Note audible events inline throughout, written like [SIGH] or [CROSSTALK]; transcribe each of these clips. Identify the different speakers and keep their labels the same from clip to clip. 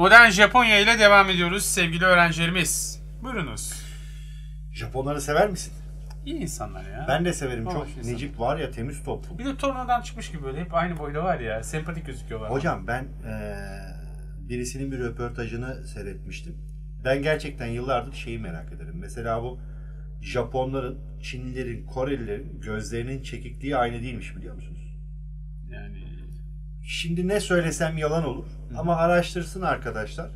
Speaker 1: Modern Japonya ile devam ediyoruz sevgili öğrencilerimiz. Buyurunuz.
Speaker 2: Japonları sever misin?
Speaker 1: İyi insanlar ya.
Speaker 2: Ben de severim
Speaker 1: Hoş
Speaker 2: çok.
Speaker 1: insan.
Speaker 2: Necip var ya temiz toplum.
Speaker 1: Bir de tornadan çıkmış gibi böyle hep aynı boyda var ya. Sempatik gözüküyorlar.
Speaker 2: Hocam ben eee, birisinin bir röportajını seyretmiştim. Ben gerçekten yıllardır şeyi merak ederim. Mesela bu Japonların, Çinlilerin, Korelilerin gözlerinin çekikliği aynı değilmiş biliyor musunuz? Şimdi ne söylesem yalan olur. Ama araştırsın arkadaşlar.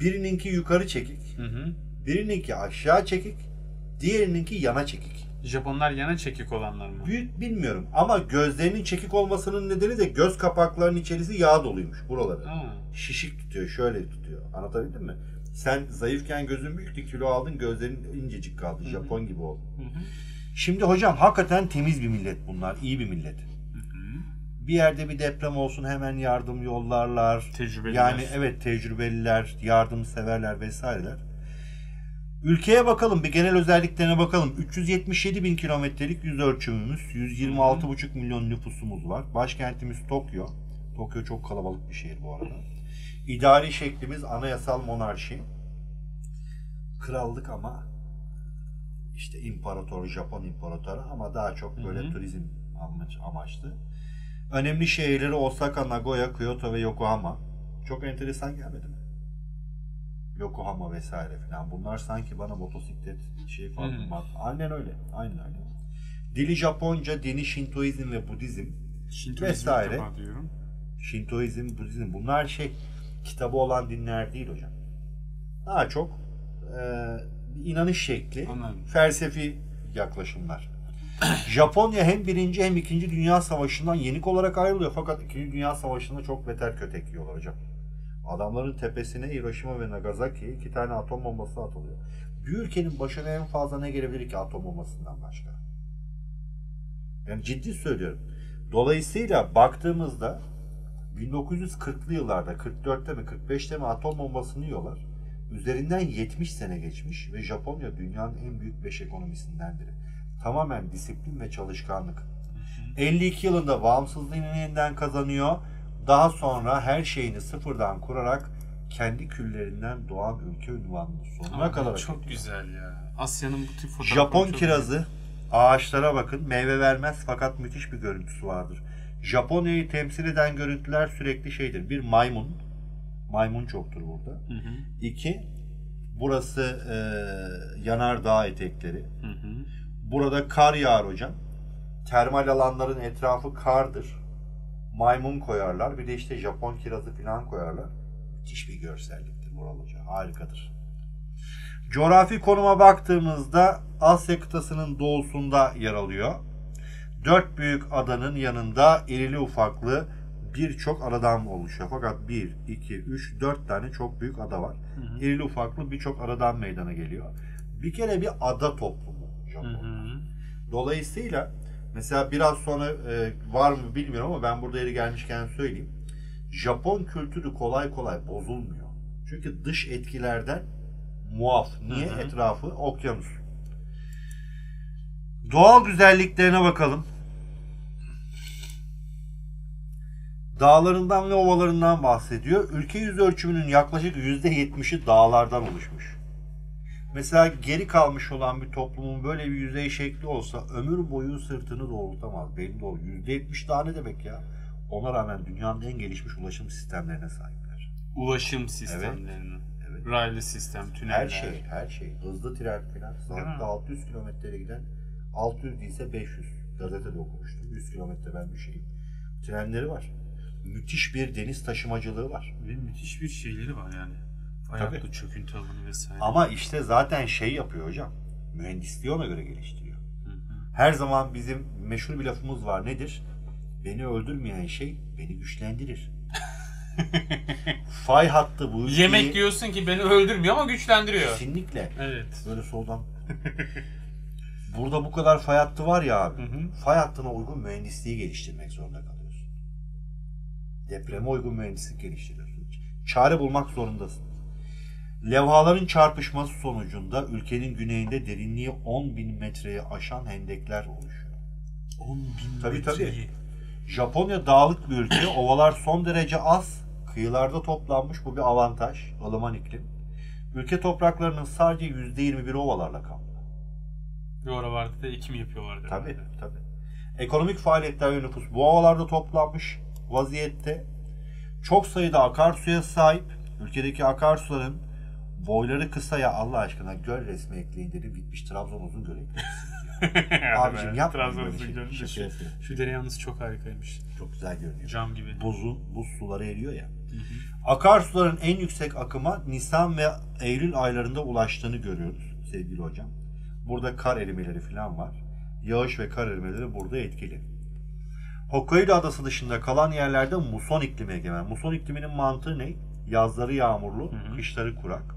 Speaker 2: Birininki yukarı çekik,
Speaker 1: hı hı.
Speaker 2: birininki aşağı çekik, diğerininki yana çekik.
Speaker 1: Japonlar yana çekik olanlar mı?
Speaker 2: Büyük bilmiyorum ama gözlerinin çekik olmasının nedeni de göz kapaklarının içerisi yağ doluymuş buraları.
Speaker 1: Ha.
Speaker 2: Şişik tutuyor, şöyle tutuyor. Anlatabildim mi? Sen zayıfken gözün büyüktü, kilo aldın, gözlerin incecik kaldı. Japon gibi oldun.
Speaker 1: Hı hı.
Speaker 2: Şimdi hocam hakikaten temiz bir millet bunlar, iyi bir millet. Bir yerde bir deprem olsun hemen yardım yollarlar.
Speaker 1: Tecrübeliler.
Speaker 2: Yani evet tecrübeliler, yardımseverler vesaireler. Ülkeye bakalım, bir genel özelliklerine bakalım. 377 bin kilometrelik yüz ölçümümüz, 126,5 milyon nüfusumuz var. Başkentimiz Tokyo. Tokyo çok kalabalık bir şehir bu arada. İdari şeklimiz anayasal monarşi. Krallık ama işte imparator, Japon imparatoru ama daha çok böyle
Speaker 1: Hı hı.
Speaker 2: turizm amaç, amaçlı. Önemli şehirleri Osaka, Nagoya, Kyoto ve Yokohama. Çok enteresan gelmedi mi? Yokohama vesaire falan. Bunlar sanki bana motosiklet şey falan. Bak, Aynen öyle. Aynen öyle. Dili Japonca, dini Şintoizm ve Budizm.
Speaker 1: Şintoizmi
Speaker 2: Vesaire.
Speaker 1: duyuyorum.
Speaker 2: Şintoizm, Budizm bunlar şey kitabı olan dinler değil hocam. Daha çok e, inanış şekli,
Speaker 1: Anladım.
Speaker 2: felsefi yaklaşımlar. [CLEARS THROAT] Japonya hem birinci hem ikinci Dünya Savaşı'ndan yenik olarak ayrılıyor. Fakat ikinci Dünya Savaşı'nda çok beter kötek yiyorlar hocam. Adamların tepesine Hiroşima ve Nagasaki'ye iki tane atom bombası atılıyor. Bir ülkenin başına en fazla ne gelebilir ki atom bombasından başka? Yani ciddi söylüyorum. Dolayısıyla baktığımızda 1940'lı yıllarda 44'te mi 45'te mi atom bombasını yiyorlar. Üzerinden 70 sene geçmiş ve Japonya dünyanın en büyük 5 ekonomisinden biri. Tamamen disiplin ve çalışkanlık. 52 yılında bağımsızlığını yeniden kazanıyor. Daha sonra her şeyini sıfırdan kurarak kendi küllerinden doğan ülke ünvanını sonuna
Speaker 1: Abi,
Speaker 2: kadar
Speaker 1: çok
Speaker 2: ediyor.
Speaker 1: güzel ya. Asya'nın bu tip fotoğrafları
Speaker 2: Japon kirazı ağaçlara bakın meyve vermez fakat müthiş bir görüntüsü vardır. Japonya'yı temsil eden görüntüler sürekli şeydir. Bir maymun. Maymun çoktur burada.
Speaker 1: Hı hı.
Speaker 2: İki, burası e, yanardağ etekleri.
Speaker 1: Hı hı.
Speaker 2: Burada kar yağar hocam. Termal alanların etrafı kardır. Maymun koyarlar. Bir de işte Japon kirazı falan koyarlar. Müthiş bir görselliktir buralıca. Harikadır. Coğrafi konuma baktığımızda Asya kıtasının doğusunda yer alıyor. Dört büyük adanın yanında irili ufaklı birçok adadan oluşuyor. Fakat 1, 2, 3, 4 tane çok büyük ada var.
Speaker 1: hı.
Speaker 2: İrili ufaklı birçok adadan meydana geliyor. Bir kere bir ada toplumu
Speaker 1: Hı
Speaker 2: Japon.
Speaker 1: hı.
Speaker 2: Dolayısıyla mesela biraz sonra e, var mı bilmiyorum ama ben burada yeri gelmişken söyleyeyim. Japon kültürü kolay kolay bozulmuyor. Çünkü dış etkilerden muaf. Niye?
Speaker 1: Hı hı.
Speaker 2: Etrafı okyanus. Doğal güzelliklerine bakalım. Dağlarından ve ovalarından bahsediyor. Ülke yüz ölçümünün yaklaşık %70'i dağlardan oluşmuş. Mesela geri kalmış olan bir toplumun böyle bir yüzey şekli olsa ömür boyu sırtını doğrultamaz. Belli olur. %70 daha ne demek ya? Ona rağmen dünyanın en gelişmiş ulaşım sistemlerine sahipler.
Speaker 1: Ulaşım sistemlerini.
Speaker 2: Evet.
Speaker 1: Raylı sistem, tüneller.
Speaker 2: Her şey, her şey. Hızlı tren falan. Saatte
Speaker 1: mi?
Speaker 2: 600 kilometreye giden 600 değilse 500. Gazetede okumuştum. 100 kilometre ben bir şeyim. Trenleri var. Müthiş bir deniz taşımacılığı var.
Speaker 1: Ve müthiş bir şeyleri var yani. Hattı, çöküntü alanı vesaire.
Speaker 2: Ama işte zaten şey yapıyor hocam. Mühendisliği ona göre geliştiriyor.
Speaker 1: Hı hı.
Speaker 2: Her zaman bizim meşhur bir lafımız var. Nedir? Beni öldürmeyen şey beni güçlendirir. [LAUGHS] Fay hattı bu ülkeyi...
Speaker 1: Yemek diyorsun ki beni öldürmüyor ama güçlendiriyor.
Speaker 2: Kesinlikle.
Speaker 1: Evet.
Speaker 2: Böyle soldan. [LAUGHS] Burada bu kadar fay hattı var ya abi.
Speaker 1: Hı hı.
Speaker 2: Fay hattına uygun mühendisliği geliştirmek zorunda kalıyorsun. Depreme uygun mühendislik geliştiriyorsun. Çare bulmak zorundasın. Levhaların çarpışması sonucunda ülkenin güneyinde derinliği 10 bin metreye aşan hendekler oluşuyor.
Speaker 1: 10 bin
Speaker 2: Tabii,
Speaker 1: metreyi.
Speaker 2: tabii. Japonya dağlık bir ülke. Ovalar son derece az. kıyılarda toplanmış bu bir avantaj. ılıman iklim. Ülke topraklarının sadece %21'i ovalarla kaplı.
Speaker 1: Bir oralarda da ekim yapıyorlardı.
Speaker 2: Tabii
Speaker 1: herhalde.
Speaker 2: tabii. Ekonomik faaliyetler ve nüfus bu ovalarda toplanmış vaziyette. Çok sayıda akarsuya sahip. Ülkedeki akarsuların boyları kısa ya Allah aşkına göl resmi ekleyin dedi. Bitmiş Trabzon uzun göl [LAUGHS] ekleyin. Abicim yapma
Speaker 1: Trabzon uzun
Speaker 2: şey.
Speaker 1: şu,
Speaker 2: yapıyorum.
Speaker 1: şu dere yalnız çok harikaymış.
Speaker 2: Çok güzel görünüyor.
Speaker 1: Cam gibi.
Speaker 2: Buzun, buz suları eriyor ya. Akarsuların en yüksek akıma Nisan ve Eylül aylarında ulaştığını görüyoruz sevgili hocam. Burada kar erimeleri falan var. Yağış ve kar erimeleri burada etkili. Hokkaido adası dışında kalan yerlerde muson iklimi egemen. Muson ikliminin mantığı ne? Yazları yağmurlu,
Speaker 1: Hı hı.
Speaker 2: kışları kurak.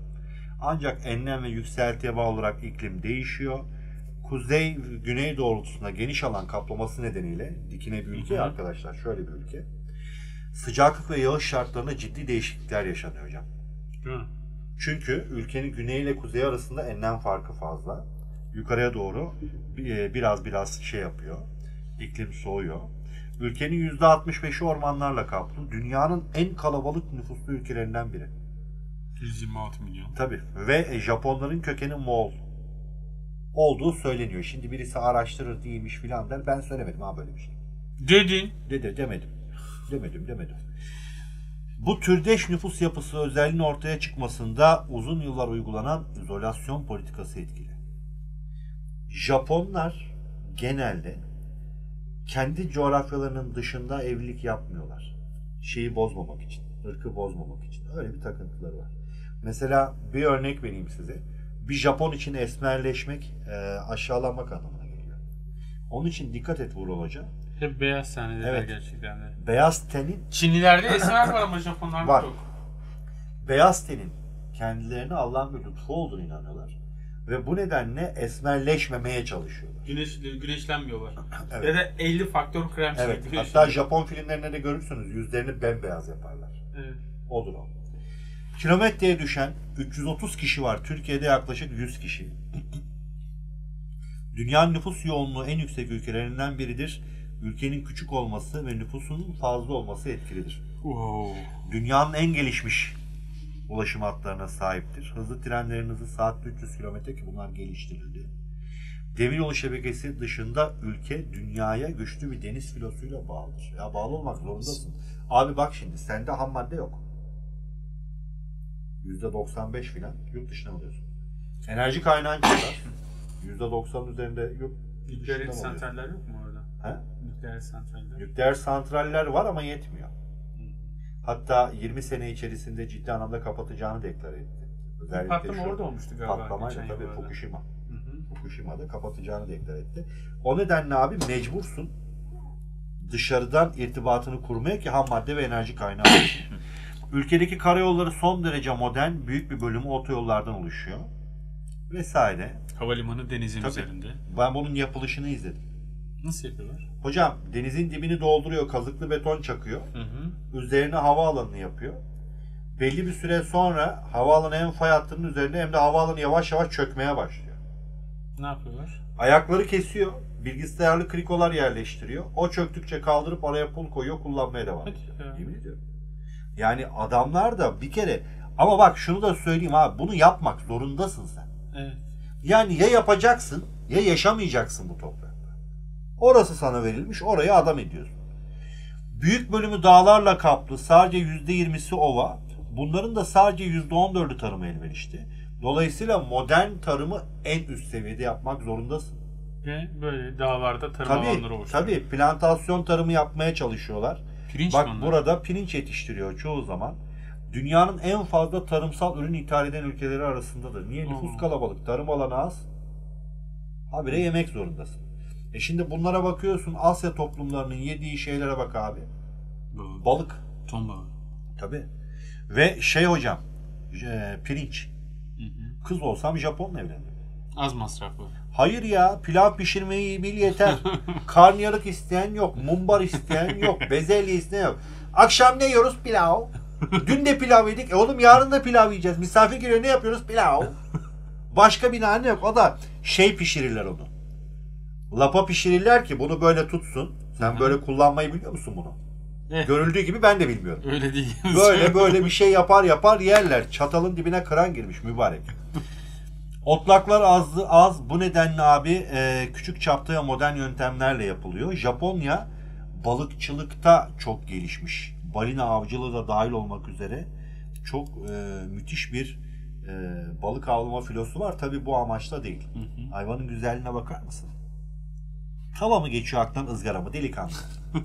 Speaker 2: Ancak enlem ve yükseltiye bağlı olarak iklim değişiyor. Kuzey güney doğrultusunda geniş alan kaplaması nedeniyle dikine bir ülke
Speaker 1: Hı hı.
Speaker 2: arkadaşlar şöyle bir ülke. Sıcaklık ve yağış şartlarında ciddi değişiklikler yaşanıyor hocam.
Speaker 1: Mi?
Speaker 2: Çünkü ülkenin güney ile kuzey arasında enlem farkı fazla. Yukarıya doğru e, biraz biraz şey yapıyor. İklim soğuyor. Ülkenin %65'i ormanlarla kaplı. Dünyanın en kalabalık nüfuslu ülkelerinden biri.
Speaker 1: 126 milyon.
Speaker 2: Tabii. Ve e, Japonların kökeni Moğol olduğu söyleniyor. Şimdi birisi araştırır değilmiş filan der. Ben söylemedim ha böyle bir şey.
Speaker 1: Dedin.
Speaker 2: Dede demedim. Demedim demedim. Bu türdeş nüfus yapısı özelliğinin ortaya çıkmasında uzun yıllar uygulanan izolasyon politikası etkili. Japonlar genelde kendi coğrafyalarının dışında evlilik yapmıyorlar. Şeyi bozmamak için, ırkı bozmamak için. Öyle bir takıntıları var. Mesela bir örnek vereyim size. Bir Japon için esmerleşmek e, aşağılamak anlamına geliyor. Onun için dikkat et Vural Hoca.
Speaker 1: Hep beyaz sahneler
Speaker 2: Evet.
Speaker 1: gerçekten de.
Speaker 2: Beyaz tenin
Speaker 1: Çinlilerde [LAUGHS] esmer var ama Japonlarda
Speaker 2: Var.
Speaker 1: yok.
Speaker 2: beyaz tenin kendilerine Allah'ın bir lütfu olduğunu inanıyorlar. Ve bu nedenle esmerleşmemeye çalışıyorlar.
Speaker 1: Güneş, güneşlenmiyorlar. [CLEARS THROAT]
Speaker 2: Evet.
Speaker 1: Ya da 50 faktör krem
Speaker 2: Evet. Hatta. Japon filmlerinde de görürsünüz yüzlerini bembeyaz yaparlar.
Speaker 1: Evet.
Speaker 2: Odur o. Kilometreye düşen 330 kişi var. Türkiye'de yaklaşık 100 kişi. Dünyanın nüfus yoğunluğu en yüksek ülkelerinden biridir. Ülkenin küçük olması ve nüfusunun fazla olması etkilidir.
Speaker 1: Wow.
Speaker 2: Dünyanın en gelişmiş ulaşım hatlarına sahiptir. Hızlı trenlerin hızı saatte 300 km ki bunlar geliştirildi. Demiryolu şebekesi dışında ülke dünyaya güçlü bir deniz filosuyla bağlıdır. Ya bağlı olmak zorundasın. Abi bak şimdi sende ham madde yok. %95 filan yurt dışına alıyorsun. Enerji kaynağın kadar. [LAUGHS] %90'ın üzerinde yurt
Speaker 1: Nükleer
Speaker 2: dışından alıyorsun.
Speaker 1: santraller yok mu orada?
Speaker 2: He?
Speaker 1: Nükleer santraller.
Speaker 2: Nükleer santraller var ama yetmiyor. Hatta 20 sene içerisinde ciddi anlamda kapatacağını deklare etti. Özellikle
Speaker 1: Patlama
Speaker 2: şu
Speaker 1: orada olmuştu galiba.
Speaker 2: patlamayla tabii
Speaker 1: yıllarda.
Speaker 2: Fukushima.
Speaker 1: Hı hı.
Speaker 2: Fukushima'da kapatacağını deklar etti. O nedenle abi mecbursun dışarıdan irtibatını kurmaya ki ham madde ve enerji kaynağı. [LAUGHS] Ülkedeki karayolları son derece modern, büyük bir bölümü otoyollardan oluşuyor. Vesaire.
Speaker 1: Havalimanı denizin
Speaker 2: Tabii.
Speaker 1: üzerinde.
Speaker 2: Ben bunun yapılışını izledim.
Speaker 1: Nasıl yapıyorlar?
Speaker 2: Hocam denizin dibini dolduruyor, kazıklı beton çakıyor.
Speaker 1: Hı hı.
Speaker 2: Üzerine havaalanını yapıyor. Belli bir süre sonra havaalanı hem fay hattının üzerine hem de havaalanı yavaş yavaş çökmeye başlıyor.
Speaker 1: Ne yapıyorlar?
Speaker 2: Ayakları kesiyor. Bilgisayarlı krikolar yerleştiriyor. O çöktükçe kaldırıp araya pul koyuyor kullanmaya devam ediyor. Yemin ediyorum. Yani adamlar da bir kere ama bak şunu da söyleyeyim abi bunu yapmak zorundasın sen.
Speaker 1: Evet.
Speaker 2: Yani ya yapacaksın ya yaşamayacaksın bu toprakta. Orası sana verilmiş oraya adam ediyorsun. Büyük bölümü dağlarla kaplı sadece %20'si ova. Bunların da sadece %14'ü tarıma elverişli. Dolayısıyla modern tarımı en üst seviyede yapmak zorundasın.
Speaker 1: Ve böyle dağlarda tarım
Speaker 2: Tabii,
Speaker 1: alanları oluşturuyor.
Speaker 2: tabii plantasyon tarımı yapmaya çalışıyorlar.
Speaker 1: Pirinç
Speaker 2: Bak
Speaker 1: mi onlar?
Speaker 2: burada pirinç yetiştiriyor çoğu zaman. Dünyanın en fazla tarımsal ürün ithal eden ülkeleri arasındadır. Niye? Nüfus kalabalık, tarım alanı az. Habire yemek zorundasın. E şimdi bunlara bakıyorsun Asya toplumlarının yediği şeylere bak abi.
Speaker 1: Balık.
Speaker 2: Balık.
Speaker 1: Ton balığı.
Speaker 2: Tabii. Ve şey hocam, e, pirinç.
Speaker 1: Hı hı.
Speaker 2: Kız olsam Japonla evlenirim.
Speaker 1: Az masraflı.
Speaker 2: Hayır ya pilav pişirmeyi bil yeter. [LAUGHS] Karnıyarık isteyen yok. Mumbar isteyen yok. Bezelye isteyen yok. Akşam ne yiyoruz? Pilav. Dün de pilav yedik. E oğlum yarın da pilav yiyeceğiz. Misafir geliyor ne yapıyoruz? Pilav. Başka bir nane yok. O da şey pişirirler onu. Lapa pişirirler ki bunu böyle tutsun. Sen böyle kullanmayı biliyor musun bunu?
Speaker 1: Eh.
Speaker 2: Görüldüğü gibi ben de bilmiyorum.
Speaker 1: Öyle değil.
Speaker 2: Böyle böyle bir şey yapar yapar yerler. Çatalın dibine kıran girmiş mübarek. [LAUGHS] Otlaklar azdı az. Bu nedenle abi e, küçük çapta ve modern yöntemlerle yapılıyor. Japonya balıkçılıkta çok gelişmiş. Balina avcılığı da dahil olmak üzere çok e, müthiş bir e, balık avlama filosu var. Tabi bu amaçla değil. Hayvanın güzelliğine bakar mısın? Tava mı geçiyor aklından ızgara mı delikanlı? [LAUGHS]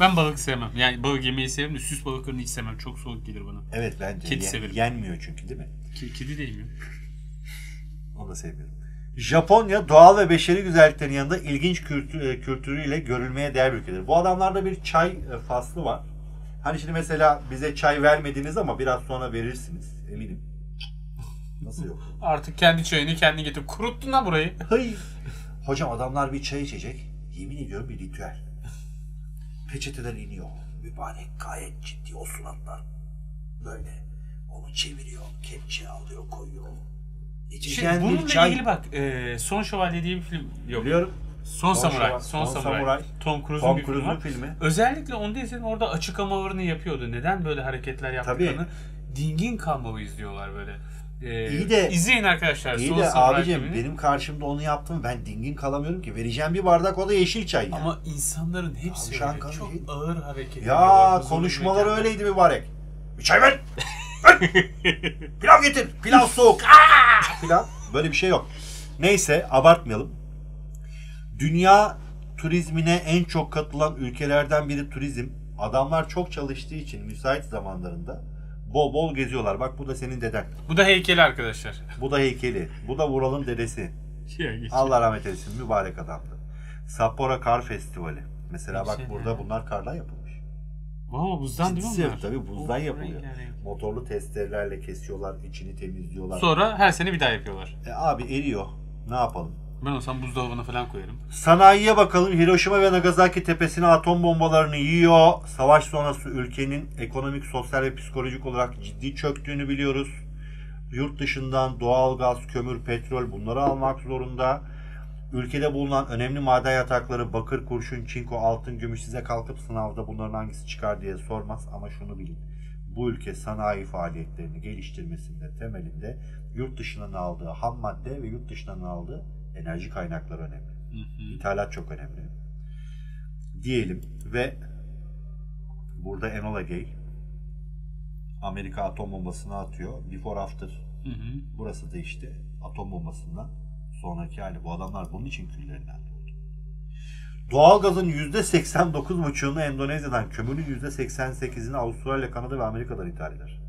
Speaker 1: Ben balık sevmem. Yani balık yemeyi severim de süs balıklarını hiç sevmem. Çok soğuk gelir bana.
Speaker 2: Evet bence
Speaker 1: Kedi
Speaker 2: ye-
Speaker 1: severim.
Speaker 2: yenmiyor çünkü değil mi?
Speaker 1: Kedi de yemiyorum.
Speaker 2: Onu da sevmiyorum. Japonya doğal ve beşeri güzelliklerin yanında ilginç e, kültürüyle görülmeye değer bir ülkedir. Bu adamlarda bir çay e, faslı var. Hani şimdi mesela bize çay vermediniz ama biraz sonra verirsiniz. Eminim. Nasıl yok? [LAUGHS]
Speaker 1: Artık kendi çayını kendi getir. Kuruttun lan burayı.
Speaker 2: Hayır. Hocam adamlar bir çay içecek. Yemin ediyorum bir ritüel. Peçeteden iniyor. Mübarek gayet ciddi o suratlar. Böyle. Onu çeviriyor. Kepçe alıyor koyuyor.
Speaker 1: Şey,
Speaker 2: İçeceğin bir
Speaker 1: bununla
Speaker 2: çay.
Speaker 1: ilgili bak. e, Son Şövalye diye bir film yok.
Speaker 2: Biliyorum.
Speaker 1: Son,
Speaker 2: Son
Speaker 1: Samuray. Son,
Speaker 2: Son
Speaker 1: Samuray.
Speaker 2: Samuray.
Speaker 1: Tom Cruise'un
Speaker 2: Tom
Speaker 1: bir filmi
Speaker 2: Cruise'un
Speaker 1: var.
Speaker 2: filmi.
Speaker 1: Özellikle onu izledim orada açık havalarını yapıyordu. Neden böyle hareketler yaptıklarını. Dingin Kambav'ı izliyorlar böyle. Ee,
Speaker 2: İyi de-
Speaker 1: izleyin arkadaşlar.
Speaker 2: İyi de abicim
Speaker 1: filmini.
Speaker 2: benim karşımda onu yaptım ben dingin kalamıyorum ki. Vereceğim bir bardak o da yeşil çay yani.
Speaker 1: Ama insanların hepsi öyle. çok ağır hareket
Speaker 2: ya
Speaker 1: mekanda.
Speaker 2: öyleydi mübarek. Bir çay ver. [LAUGHS] Pilav getir. Pilav soğuk. Aa! Pilav. Böyle bir şey yok. Neyse abartmayalım. Dünya turizmine en çok katılan ülkelerden biri turizm. Adamlar çok çalıştığı için müsait zamanlarında bol bol geziyorlar. Bak bu da senin deden.
Speaker 1: Bu da heykeli arkadaşlar.
Speaker 2: Bu da heykeli. Bu da Vural'ın dedesi. Allah rahmet eylesin. Mübarek adamdı. Sapporo Kar Festivali. Mesela bak
Speaker 1: Güzel
Speaker 2: burada bunlar kardan yapılmış.
Speaker 1: Valla buzdan değil mi onlar?
Speaker 2: tabii buzdan
Speaker 1: Of,
Speaker 2: yapılıyor.
Speaker 1: rengarenk.
Speaker 2: Motorlu testerelerle kesiyorlar, içini temizliyorlar.
Speaker 1: Sonra her sene bir daha yapıyorlar.
Speaker 2: E abi eriyor. Ne yapalım?
Speaker 1: Ben olsam buzdolabına falan koyarım.
Speaker 2: Sanayiye bakalım. Hiroşima ve Nagasaki tepesine atom bombalarını yiyor. Savaş sonrası ülkenin ekonomik, sosyal ve psikolojik olarak ciddi çöktüğünü biliyoruz. Yurt dışından doğal gaz, kömür, petrol bunları almak zorunda. Ülkede bulunan önemli maden yatakları bakır, kurşun, çinko, altın, gümüş size kalkıp sınavda bunların hangisi çıkar diye sormaz. Ama şunu bilin. Bu ülke sanayi faaliyetlerini geliştirmesinde temelinde yurt dışından aldığı ham madde ve yurt dışından aldığı enerji kaynakları önemli. İthalat çok önemli. Diyelim ve burada Enola Gay Amerika atom bombasını atıyor. Before after.
Speaker 1: Hı hı.
Speaker 2: Burası da işte atom bombasından sonraki hali. Bu adamlar bunun için küllerinden doğdu. Doğalgazın %89,5'unu Endonezya'dan, kömürün %88'ini Avustralya, Kanada ve Amerika'dan ithal eder.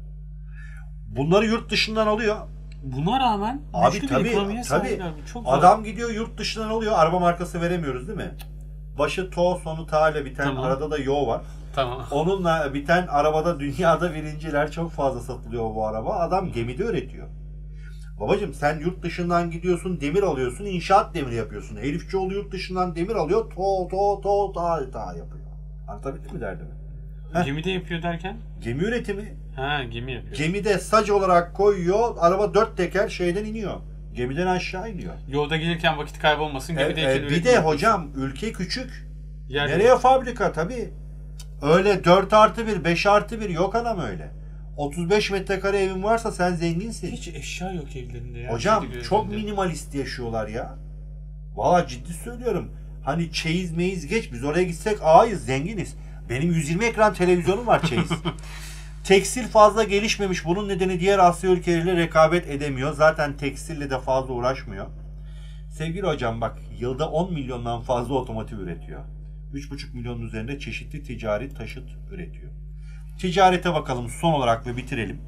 Speaker 2: Bunları yurt dışından alıyor.
Speaker 1: Buna rağmen
Speaker 2: Abi tabii,
Speaker 1: ekonomiye
Speaker 2: tabii.
Speaker 1: Çok zor.
Speaker 2: Adam gidiyor yurt dışından alıyor. Araba markası veremiyoruz değil mi? Başı to sonu ta ile biten
Speaker 1: Tamam.
Speaker 2: arada da yo var.
Speaker 1: Tamam.
Speaker 2: Onunla biten arabada dünyada birinciler çok fazla satılıyor bu araba. Adam gemide üretiyor. Babacım sen yurt dışından gidiyorsun demir alıyorsun inşaat demiri yapıyorsun. Herifçioğlu yurt dışından demir alıyor to to to ta ta yapıyor. Anlatabildim mi derdimi? Heh.
Speaker 1: Gemide yapıyor derken?
Speaker 2: Gemi üretimi.
Speaker 1: Ha gemi yapıyor.
Speaker 2: Gemide sac olarak koyuyor. Araba dört teker şeyden iniyor. Gemiden aşağı iniyor.
Speaker 1: Yolda gelirken vakit kaybolmasın.
Speaker 2: E,
Speaker 1: Gemideyken
Speaker 2: e, bir de hocam ülke küçük.
Speaker 1: Yer
Speaker 2: Nereye fabrika tabii. Öyle 4 artı 1, 5 artı 1 yok adam öyle. 35 metrekare evin varsa sen zenginsin.
Speaker 1: Hiç eşya yok evlerinde ya.
Speaker 2: Hocam çok minimalist yaşıyorlar ya. Valla ciddi söylüyorum. Hani çeyiz meyiz geç biz oraya gitsek ağayız zenginiz. Benim 120 ekran televizyonum var çeyiz. [LAUGHS] Tekstil fazla gelişmemiş. Bunun nedeni diğer Asya ülkeleriyle rekabet edemiyor. Zaten tekstille de fazla uğraşmıyor. Sevgili hocam bak yılda 10 milyondan fazla otomotiv üretiyor. 3,5 milyonun üzerinde çeşitli ticari taşıt üretiyor. Ticarete bakalım son olarak ve bitirelim.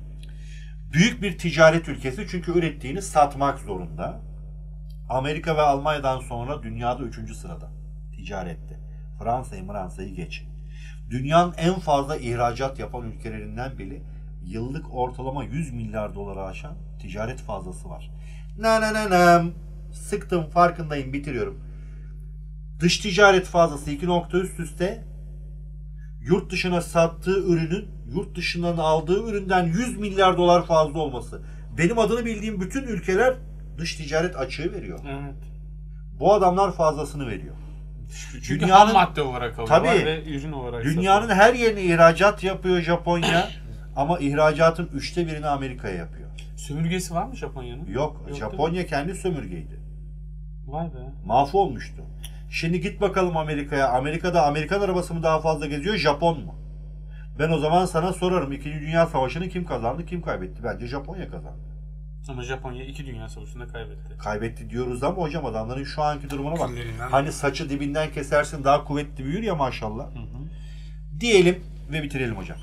Speaker 2: Büyük bir ticaret ülkesi çünkü ürettiğini satmak zorunda. Amerika ve Almanya'dan sonra dünyada 3. sırada ticarette. Fransa'yı Fransa'yı geç. Dünyanın en fazla ihracat yapan ülkelerinden biri. Yıllık ortalama 100 milyar doları aşan ticaret fazlası var. Na na na na. Sıktım farkındayım bitiriyorum. Dış ticaret fazlası 2 nokta üst üste yurt dışına sattığı ürünün yurt dışından aldığı üründen 100 milyar dolar fazla olması. Benim adını bildiğim bütün ülkeler dış ticaret açığı veriyor.
Speaker 1: Evet.
Speaker 2: Bu adamlar fazlasını veriyor.
Speaker 1: Çünkü
Speaker 2: Dünyanın-
Speaker 1: ham madde olarak alıyorlar
Speaker 2: Tabii.
Speaker 1: ve ürün olarak
Speaker 2: Dünyanın
Speaker 1: satıyorlar.
Speaker 2: her yerine ihracat yapıyor Japonya [COUGHS] ama ihracatın üçte birini Amerika'ya yapıyor.
Speaker 1: Sömürgesi var mı Japonya'nın?
Speaker 2: Yok,
Speaker 1: değil
Speaker 2: Japonya kendi sömürgeydi.
Speaker 1: Vay be.
Speaker 2: Mahvolmuştu. Şimdi git bakalım Amerika'ya. Amerika'da Amerikan arabası mı daha fazla geziyor, Japon mu? Ben o zaman sana sorarım. İkinci Dünya Savaşı'nı kim kazandı, kim kaybetti? Bence Japonya kazandı.
Speaker 1: Ama Japonya iki dünya savaşında kaybetti.
Speaker 2: Kaybetti diyoruz ama hocam adamların şu anki durumuna bak.
Speaker 1: Küllerinden-
Speaker 2: Hani saçı dibinden kesersin daha kuvvetli büyür ya maşallah.
Speaker 1: Hı hı.
Speaker 2: Diyelim ve bitirelim hocam.